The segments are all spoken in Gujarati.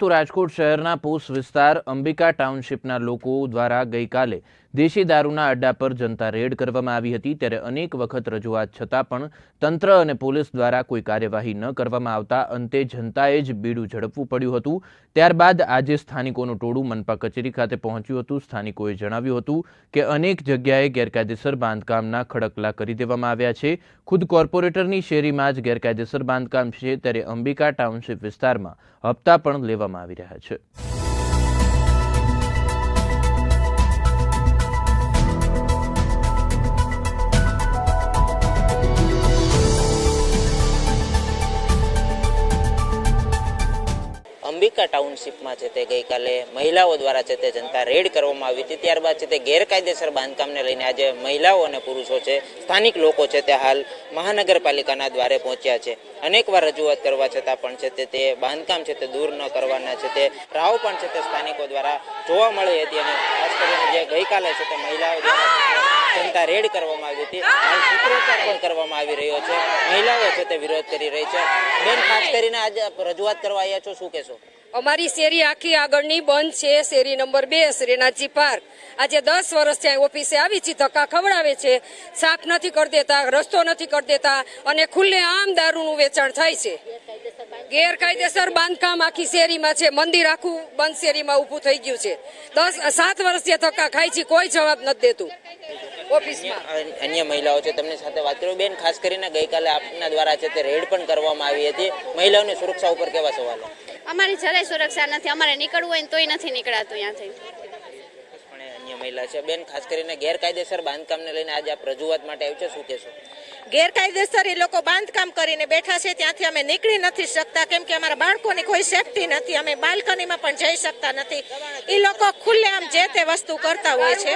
તો રાજકોટ શહેરના પોસ વિસ્તાર અંબિકા ટાઉનશીપના લોકો દ્વારા ગઈકાલે દેશી દારૂના અડ્ડા પર જનતા રેડ કરવામાં આવી હતી ત્યારે અનેક વખત રજૂઆત છતાં પણ તંત્ર અને પોલીસ દ્વારા કોઈ કાર્યવાહી ન કરવામાં આવતા અંતે જનતાએ જ બીડું ઝડપવું પડ્યું હતું. ત્યારબાદ આજે સ્થાનિકોનું ટોળું મનપા કચેરી ખાતે પહોંચ્યું હતું. સ્થાનિકોએ જણાવ્યું હતું કે અનેક જગ્યાએ ગેરકાયદેસર બાંધકામના ખડકલા કરી દેવામાં આવ્યા છે. ખુદ કોર્પોરેટરની શેરીમાં જ ગેરકાયદેસર બાંધકામ છે ત્યારે અંબિકા ટાઉનશીપ વિસ્તારમાં હપ્તા પણ લેવામાં આવી રહ્યા છે. અંબિકા ટાઉનશીપમાં છે તે ગઈકાલે મહિલાઓ દ્વારા છે તે જનતા રેડ કરવામાં આવી હતી. ત્યારબાદ છે તે ગેરકાયદેસર બાંધકામને લઈને આજે મહિલાઓ અને પુરુષો છે, સ્થાનિક લોકો છે તે હાલ મહાનગરપાલિકાના દ્વારે પહોંચ્યા છે. અનેકવાર રજૂઆત કરવા છતાં પણ છે તે તે બાંધકામ છે તે દૂર ન કરવાના છે. તે રાવ પણ છે તે સ્થાનિકો દ્વારા જોવા મળી હતી અને ખાસ કરીને જે ગઈકાલે છે તે મહિલાઓ દ્વારા જનતા રેડ કરવામાં આવી હતી. હાલ સૂત્રોચ્ચાર પણ કરવામાં આવી રહ્યો છે. મહિલાઓ છે તે વિરોધ કરી રહી છે. બેન, ખાસ કરીને આજે રજૂઆત કરવા આવ્યા છો, શું કહેશો? અમારી શેરી આખી આગળની બંધ છે, શેરી નંબર બે, શ્રીનાથજી પાર્ક. આજે દસ વર્ષ ત્યાં ઓફિસે આવી છે, ધક્કા ખવડાવે છે, સાફ નથી કરી દેતા, રસ્તો નથી કરી દેતા અને ખુલ્લે આમ દારૂનું વેચાણ થાય છે. ગેરકાયદેસર બાંધકામ આખી શેરીમાં છે, મંદિર આખું બંધ શેરીમાં ઊભું થઈ ગયું છે. દસ, સાત વર્ષથી ધક્કા ખાય છે, કોઈ જવાબ નથી દેતું. ઓફિસમાં. અન્ય મહિલાઓ છે, તેમની સાથે વાત કરું. બેન, ખાસ કરીને ગઈકાલે આપના દ્વારા છે તે રેડ પણ કરવામાં આવી હતી. મહિલાઓની સુરક્ષા ઉપર કેવા સવાલો? અમારી જરાય સુરક્ષા નથી. અમારે નીકળવું હોય તોય નથી નીકળાતું પણ અન્ય મહિલા છે. બેન, ખાસ કરીને ગેરકાયદેસર બાંધકામને લઈને આજે આપ રજૂઆત માટે આવ્યું છે. શું કહેશો? ગેરકાયદેસર એ લોકો બાંધકામ કરીને બેઠા છે ત્યાંથી અમે નીકળી નથી શકતા. કેમ કે અમારા બાળકોની કોઈ સેફટી નથી અમે બાલ્કનીમાં પણ જઈ શકતા નથી. એ લોકો ખુલ્લે આમ જે તે વસ્તુ કરતા હોય છે.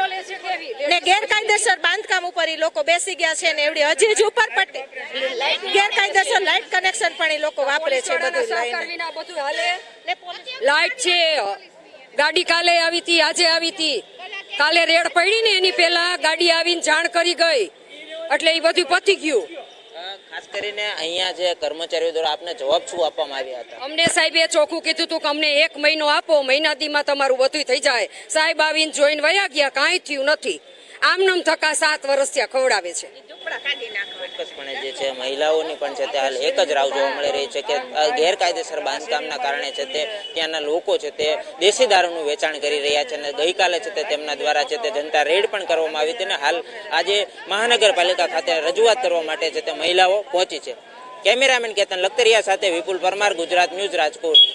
ને ગેરકાયદેસર બાંધકામ ઉપર એ લોકો બેસી ગયા છે ને એવડી હજી જ ઉપર પટ્ટી ગેરકાયદેસર લાઇટ કનેક્શન પણ એ લોકો વાપરે છે બધું લાઇટ લાઈટ છે. ગાડી કાલે આવી હતી આજે આવી હતી. કાલે રેડ પડી ને એની પહેલા ગાડી આવીને જાણ કરી ગઈ. એટલે એ બધું પતી ગયું. ખાસ કરીને અહીંયા જે કર્મચારીઓ દ્વારા આપને જવાબ શું આપવામાં આવ્યા હતા? અમને સાહેબે ચોખ્ખું કીધું હતું કે અમને એક મહિનો આપો મહિના દીમાં તમારું બધું થઈ જાય. સાહેબ આવીને જોઈને વયા ગયા કાંઈ થયું નથી. આમનામ થકા સાત વર્ષ ત્યાં ખવડાવે છે. ચોક્કસપણે જે છે, મહિલાઓની પણ છે તે હાલ એક જ રાવ જોવા મળી રહી છે કે ગેરકાયદેસર બાંધકામના કારણે છે તે ત્યાંના લોકો છે તે દેશી દારૂનું વેચાણ કરી રહ્યા છે અને ગઈકાલે છે તે તેમના દ્વારા છે તે જનતા રેડ પણ કરવામાં આવી હતી અને હાલ આજે મહાનગરપાલિકા ખાતે રજૂઆત કરવા માટે છે તે મહિલાઓ પહોંચી છે. કેમેરામેન કેતન લખતરિયા સાથે વિપુલ પરમાર, ગુજરાત ન્યૂઝ રાજકોટ.